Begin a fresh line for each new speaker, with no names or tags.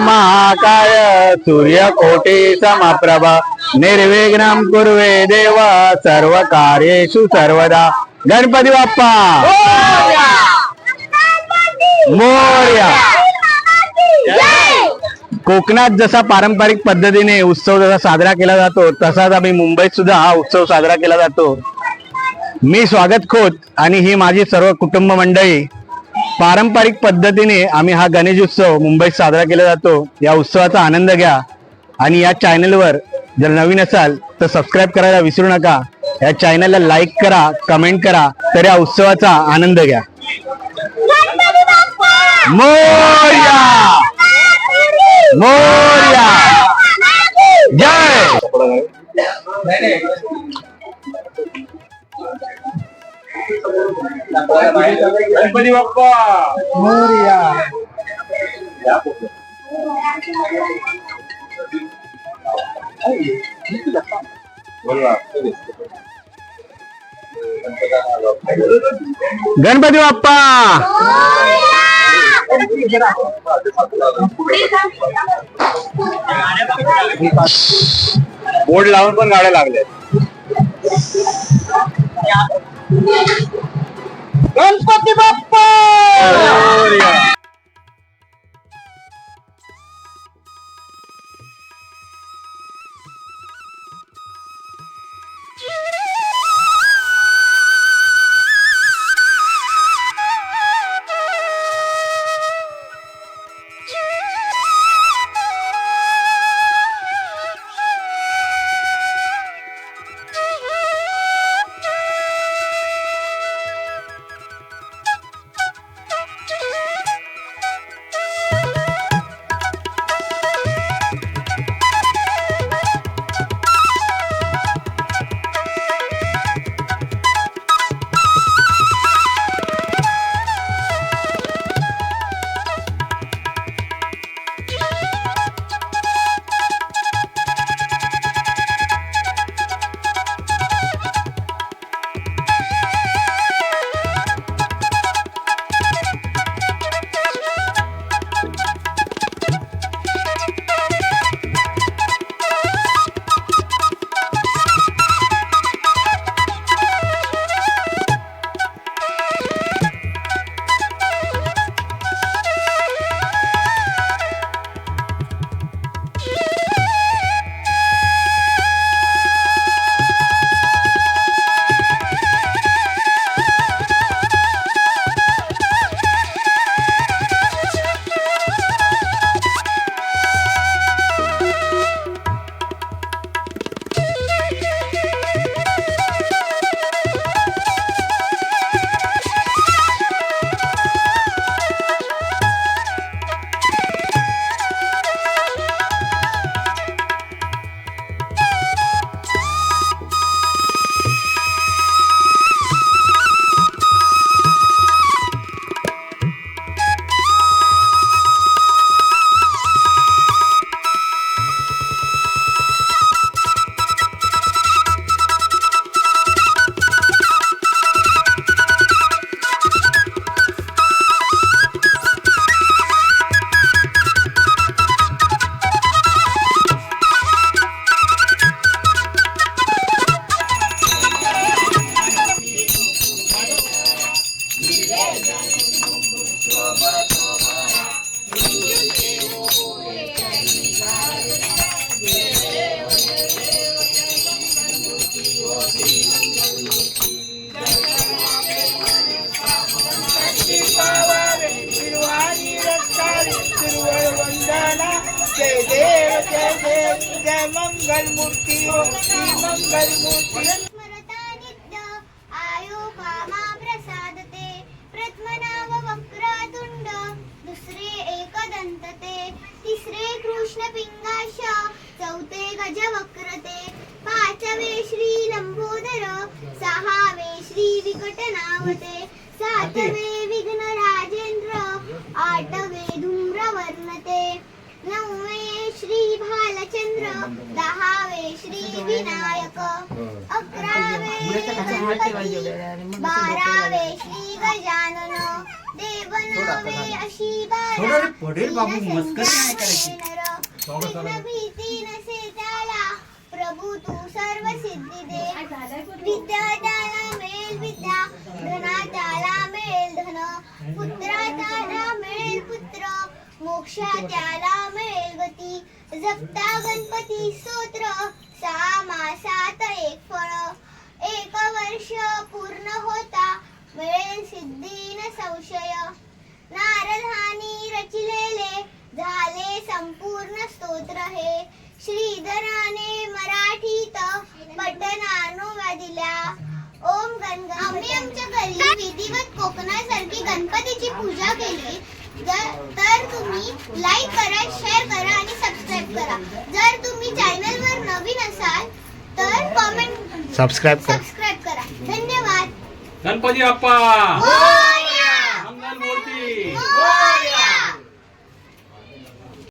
महाकाय सूर्यकोटी समप्रभ निर्विघ्नं कुर्वे देव सर्व कार्येषु सर्वदा। गणपती बाप्पा! मोर्या! कोकणात जसा पारंपरिक पद्धतीने उत्सव जसा साजरा केला जातो तसाच आम्ही मुंबईत सुद्धा हा उत्सव साजरा केला जातो. मी स्वागत खोत आणि ही माझी सर्व कुटुंब मंडळी पारंपरिक पद्धतीने आम्ही हा गणेश उत्सव मुंबईत साजरा केला जातो. या उत्सवाचा आनंद घ्या आणि या चॅनलवर जर नवीन असाल तर सबस्क्राईब करायला विसरू नका. या चॅनलला लाईक करा कमेंट करा तर या उत्सवाचा आनंद घ्या. मोर्या! मोर्या! जय!
गणपती बाप्पा.
मोर्या. गणपती बाप्पा.
बोर्ड लावून पण गाड्या लागल्या
गणपती बाप्पा
जय देव जय देव जय मंगल मूर्ती मंगल मूर्ती
आयो कामा दुसरे तिसरे कृष्ण पिंगाश चौथे गज वक्रते पाचवे श्री लंबोदर सहावे श्री विकटनावते सातवे दहावे श्री विनायक अकरावे गणपती बारावे श्री गजानन देव नावे अशी
थोडं रे पडेल बाबू, मस्करी नाही
संताप
करायची.
नर. विघ्न भीती नसे त्याला प्रभू तू सर्व सिद्धी दे विद्या त्याला मिळेल विद्या धना त्याला मिळेल धन पुत्रा त्याला मिळेल पुत्र मोक्षा त्याला मिळेल गती जपता गणपती स्तोत्र सहा मासात एक फळ। एक वर्ष पूर्ण होता मिळेल सिद्धी न संशय। नारदानी रचिलेले झाले संपूर्ण स्तोत्र हे। श्रीधराने मराठीत पठणानुवादिल्या ओम गण आम्ही आमच्या घरी विधिवत कोकणासारखी गणपतीची पूजा केली तर तुम्ही लाईक करा शेअर करा आणि सबस्क्राईब करा. जर तुम्ही चॅनलवर नवीन असाल तर कॉमेंट
सबस्क्राईब कर.
सबस्क्राईब करा. धन्यवाद.
गणपती बाप्पा!
हो!